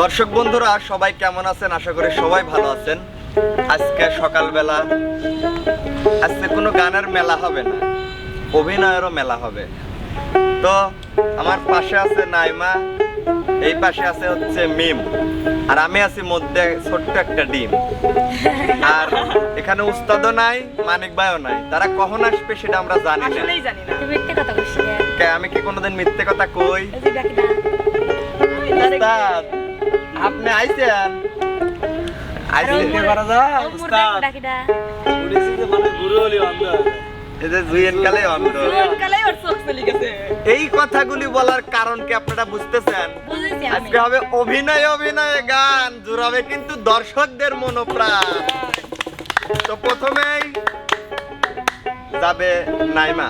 দর্শক বন্ধুরা সবাই কেমন আছেন? আশা করি সবাই ভালো আছেন। আজকে সকালবেলা আজকে কোনো গানের মেলা হবে না অভিনয়েরও মেলা হবে। তো আমার পাশে আছে নাইমা এই পাশে আছে হচ্ছে মিম আর আমি আছি মধ্যে ছোট্ট একটা ডিম। আর এখানে উস্তাদও নাই মানিক ভাইও নাই। তারা কখন আসবে সেটা আমরা জানি না। আমি কি কোনোদিন মিথ্যে কথা কই? উস্তাদ! আপনি আইছেন। আইছেন ও মুর্দা ডাকি না এই যে জুয়েন কালে অন্ধ। কালাই ওর চোখ চলে গেছে। এই কথাগুলি বলার কারণ কি আপনারা বুঝতেছেন? বুঝেছি আমি। আজকে হবে অভিনয় অভিনয়ে গান। জুড়াবে কিন্তু দর্শকদের মনোপ্রাণ। তো প্রথমেই যাবে নাইমা।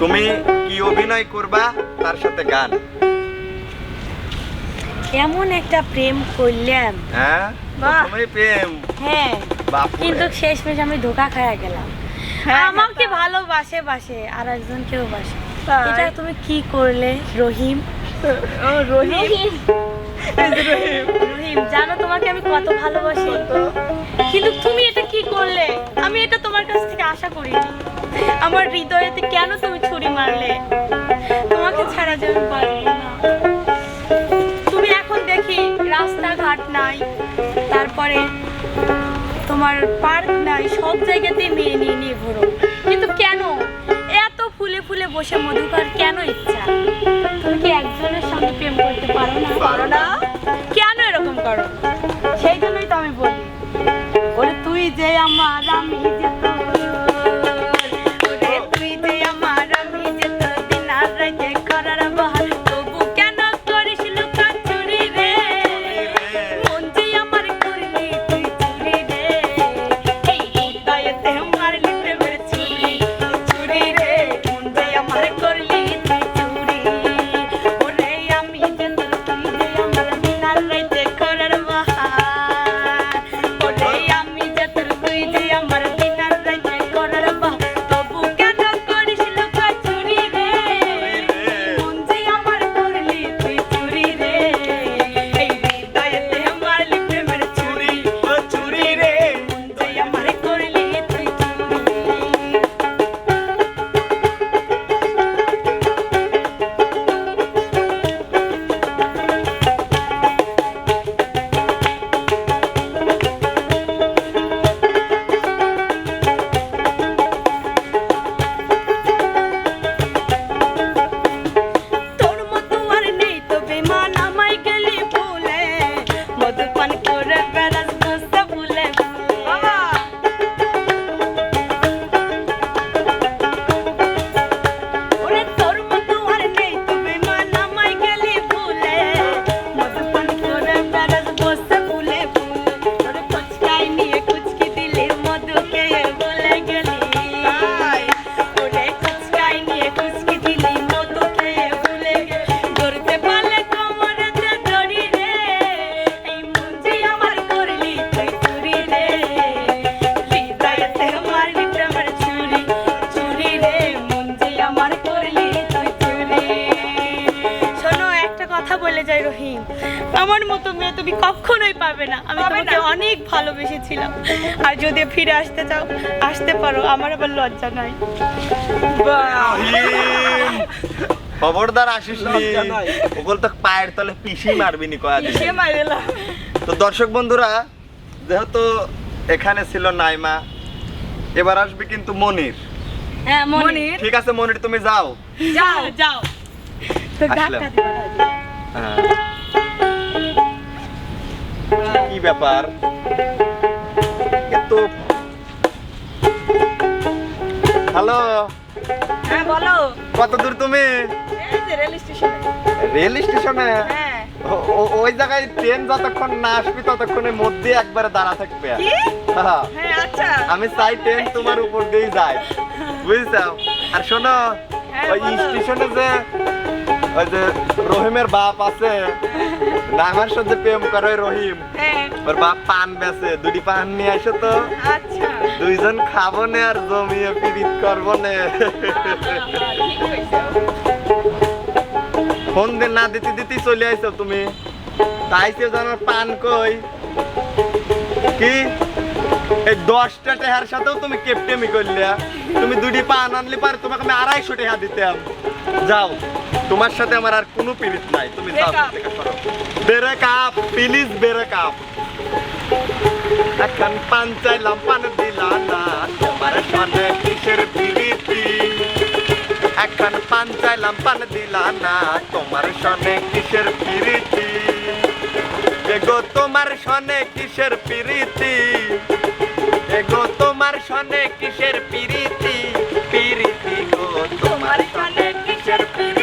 তুমি কি অভিনয় করবা? তার সাথে গান। এমন একটা প্রেম করলাম। হ্যাঁ। প্রথমেই প্রেম। হ্যাঁ। কিন্তু শেষমেশ আমি ধোকা খাইয়া গেলাম। হ্যাঁ, আমাকে ভালোবাসে বাসে আর একজন কেউ বাসে এটা তুমি কি করলে রহিম? ও রহিম? রহিম। জানো তোমাকে আমি কত ভালোবাসি। কিন্তু তুমি এটা কি করলে? আমি এটা তোমার কাছ থেকে আশা করিনি। আমার হৃদয়েতে কেন তুমি ছুরি মারলে? তোমাকে ছাড়া যে আমি পারব না। রাস্তাঘাট নাই তারপরে তোমার পার্ক নাই সব জায়গাতেই মেয়ে নিয়ে নিয়ে ঘোরো। কিন্তু কেন? এত ফুলে ফুলে বসে মধুকর কেন ইচ্ছা? তুমি কি একজনের সঙ্গে প্রেম করতে পারো না? পারো না। কেন এরকম করো? সেই জন্যই তো আমি বলি ওরে তুই যে আমার আমি যে ভালোবেসেছিলাম। আর যদি ফিরে আসতে চাও আসতে পারো। আমার আবার লজ্জা নাই। খবরদার আসিস ওগুলো তো পায়ের তলে পিসি মারবি নি কয়া দিন সে মাইরেলাম তো দর্শক বন্ধুরা যেহেতু এখানে ছিল নাইমা এবার আসবে কিন্তু মনির। হ্যাঁ মনির। ঠিক আছে মনির তুমি যাও। যাও যাও। তো কি ব্যাপার? এত হ্যালো? হ্যাঁ বলো। কত দূর তুমি? রেল স্টেশনে। রেল স্টেশনে? হ্যাঁ। ওই জায়গায় ট্রেন যতক্ষণ না আসবি ততক্ষণের মধ্যে একবারে দাঁড়া থাকবে। হ্যাঁ। হ্যাঁ আচ্ছা। আমি চাই ট্রেন তোমার উপর দিয়েই যায়। বুঝছ? আর শোনো ওই স্টেশনে যে ওই যে রহিমের বাপ আছে নামের সাথে প্রেম করে রহিম। হ্যাঁ। ওর বাপ পান বেছে দুটি পান নিয়ে আসো তো। আচ্ছা। দুইজন খাব নে আর জমিয়ে পিরিত করব নে। ফোন দিয়ে না দিতে দিতেই চলে আইছো তুমি। তাইছে জানার পান কই। কি? এই দশটা টেহার সাথেও তুমি কেপটেমি করলে। তুমি দুটি পান আনলে পারে তোমাকে আমি আড়াইশো টেহা দিতাম যাও তোমার সাথে আমার আর কোনো পিরিত নাই। তুমি যাও বেরে কাপ প্লিজ বেরে কাপ এখন পান চাইলাম পান দিলা না। তোমার সনে কিসের পিরিতি? এখন পান চাইলাম পান দিলা না। তোমার সনে কিসের পিরিতি? এগো তোমার সনে কিসের পিরিতি? এগো তোমার সনে কিসের পিরিতি? পিরিতি গো তোমার সনে কিসের পিরিতি?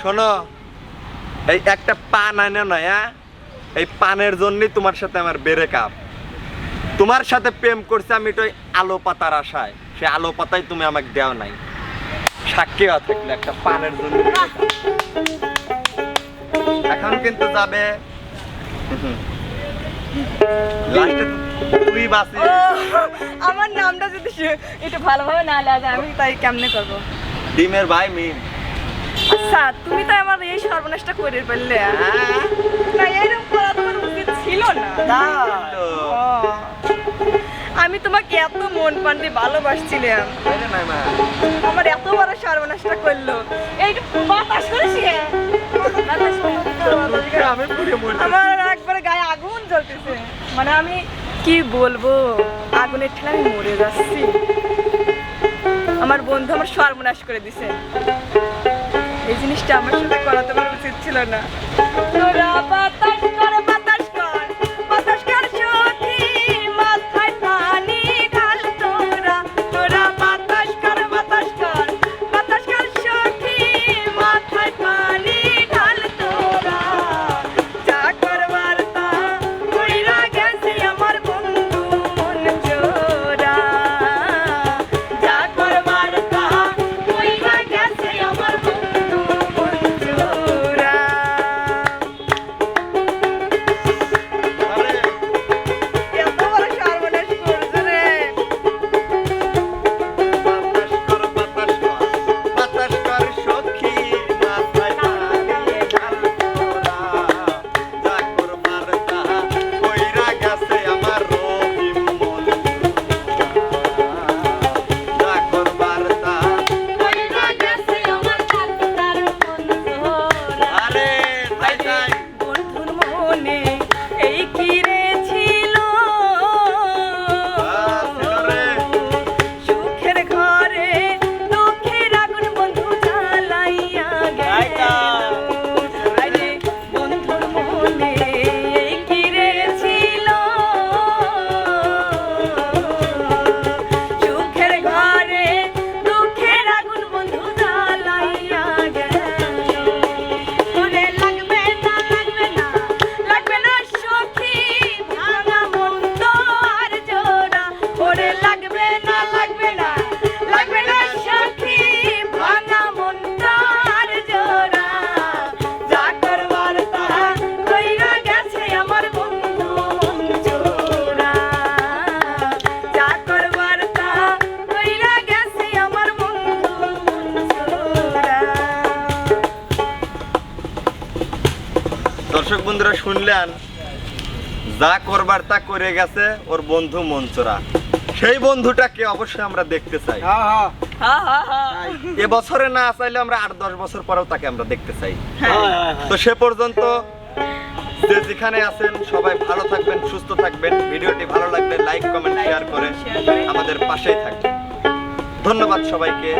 শোনো এই একটা পান আনে না হ্যাঁ? এই পানের জন্যই তোমার সাথে আমার বেড়ে কাপ তোমার সাথে প্রেম করছে আমি তো আলো পাতার আশায়। সে আলো পাতাই তুমি আমাকে দেও নাই। সাক্ষী থাকলে একটা পানের জন্য এখন কিন্তু যাবে। লাস্টে তুই ও, আমার নামটা যদি একটু ভালোভাবে না লাগে আমি তাই কেমনে করব? ডিমের ভাই মিম। আচ্ছা তুমি তো আমার এই সর্বনাশটা করে ফেললে হ্যাঁ না এরকম করা তোমার উচিত ছিল না। আমি তোমাকে এত মন প্রাণ দিয়ে ভালোবাসছিলাম। আমার এত বড় সর্বনাশটা করল। এই বাতাস করেছি মরছি। আমার একবারে গায়ে আগুন জ্বলতেছে। মানে আমি কি বলব? আগুনের ঠেলে আমি মরে যাচ্ছি। আমার বন্ধু আমার সর্বনাশ করে দিছে। এই জিনিসটা আমার সাথে করা তোমার উচিত ছিল না। বন্ধুরা শুনলেন? যা করবার তা করে গেছে ওর বন্ধু মঞ্চরা সেই বন্ধুটাকে অবশ্যই আমরা দেখতে চাই। হা হা। হা এ বছরে না চাইলে আমরা আট দশ বছর পরেও তাকে আমরা দেখতে চাই। হ্যাঁ তো সে পর্যন্ত যে যেখানে আছেন সবাই ভালো থাকবেন সুস্থ থাকবেন। ভিডিওটি ভালো লাগলে লাইক কমেন্ট শেয়ার করে করে আমাদের পাশেই থাকবেন। ধন্যবাদ সবাইকে।